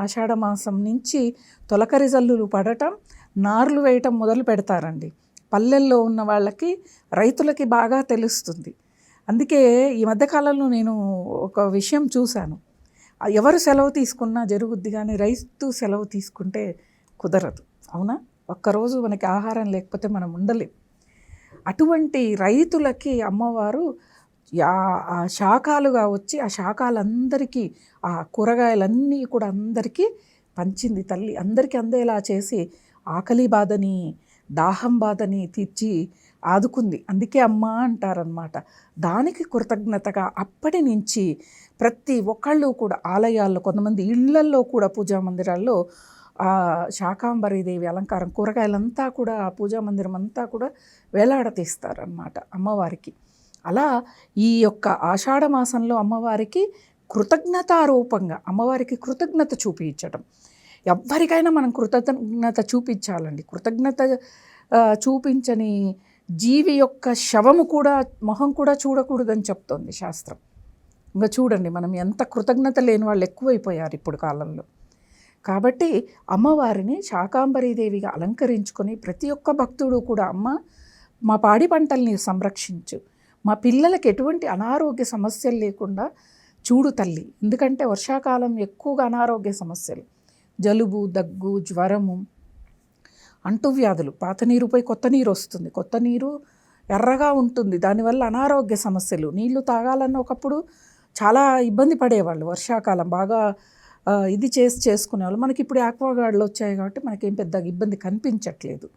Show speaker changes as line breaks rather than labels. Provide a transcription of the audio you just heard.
ఆషాఢ మాసం నుంచి తొలకరి జల్లులు పడటం నార్లు వేయటం మొదలు పెడతారండి. పల్లెల్లో ఉన్న వాళ్ళకి రైతులకి బాగా తెలుస్తుంది. అందుకే ఈ మధ్యకాలంలో నేను ఒక విషయం చూశాను. ఎవరు సెలవు తీసుకున్నా జరుగుద్ది కానీ రైతు సెలవు తీసుకుంటే కుదరదు. అవునా? ఒక్కరోజు మనకి ఆహారం లేకపోతే మనం ఉండలేం. అటువంటి రైతులకి అమ్మవారు ఆ శాఖాలుగా వచ్చి ఆ శాఖలందరికీ ఆ కూరగాయలన్నీ కూడా అందరికీ పంచింది తల్లి. అందరికీ అందేలా చేసి ఆకలి బాధని దాహం బాధని తీర్చి ఆదుకుంది. అందుకే అమ్మ అంటారనమాట దానికి కృతజ్ఞతగా అప్పటి నుంచి ప్రతి ఒక్కళ్ళు కూడా ఆలయాల్లో కొంతమంది ఇళ్ళల్లో కూడా పూజా మందిరాల్లో ఆ శాకాంబరీదేవి అలంకారం కూరగాయలంతా కూడా ఆ పూజా మందిరం అంతా కూడా వేలాడతీస్తారనమాట అమ్మవారికి. అలా ఈ యొక్క ఆషాఢ మాసంలో అమ్మవారికి కృతజ్ఞతారూపంగా అమ్మవారికి కృతజ్ఞత చూపించటం ఎవ్వరికైనా మనం కృతజ్ఞత చూపించాలండి. కృతజ్ఞత చూపించని జీవి యొక్క శవము కూడా మొహం కూడా చూడకూడదని చెప్తోంది శాస్త్రం. ఇంకా చూడండి మనం ఎంత కృతజ్ఞత లేని వాళ్ళు ఎక్కువైపోయారు ఇప్పుడు కాలంలో. కాబట్టి అమ్మవారిని శాకాంబరీదేవిగా అలంకరించుకొని ప్రతి ఒక్క భక్తుడు కూడా అమ్మ మా పాడి పంటల్ని సంరక్షించు. మా పిల్లలకి ఎటువంటి అనారోగ్య సమస్యలు లేకుండా చూడు తల్లి. ఎందుకంటే వర్షాకాలం ఎక్కువగా అనారోగ్య సమస్యలు. జలుబు దగ్గు జ్వరము అంటువ్యాధులు పాత నీరుపై కొత్త నీరు వస్తుంది. కొత్త నీరు ఎర్రగా ఉంటుంది. దానివల్ల అనారోగ్య సమస్యలు. నీళ్ళు తాగాలన్న ఒకప్పుడు చాలా ఇబ్బంది పడేవాళ్ళు. వర్షాకాలం బాగా ఇది చేసి చేసుకునేవాళ్ళు. మనకి ఇప్పుడు ఆక్వాగార్డ్లు వచ్చాయి కాబట్టి మనకేం పెద్ద ఇబ్బంది కనిపించట్లేదు.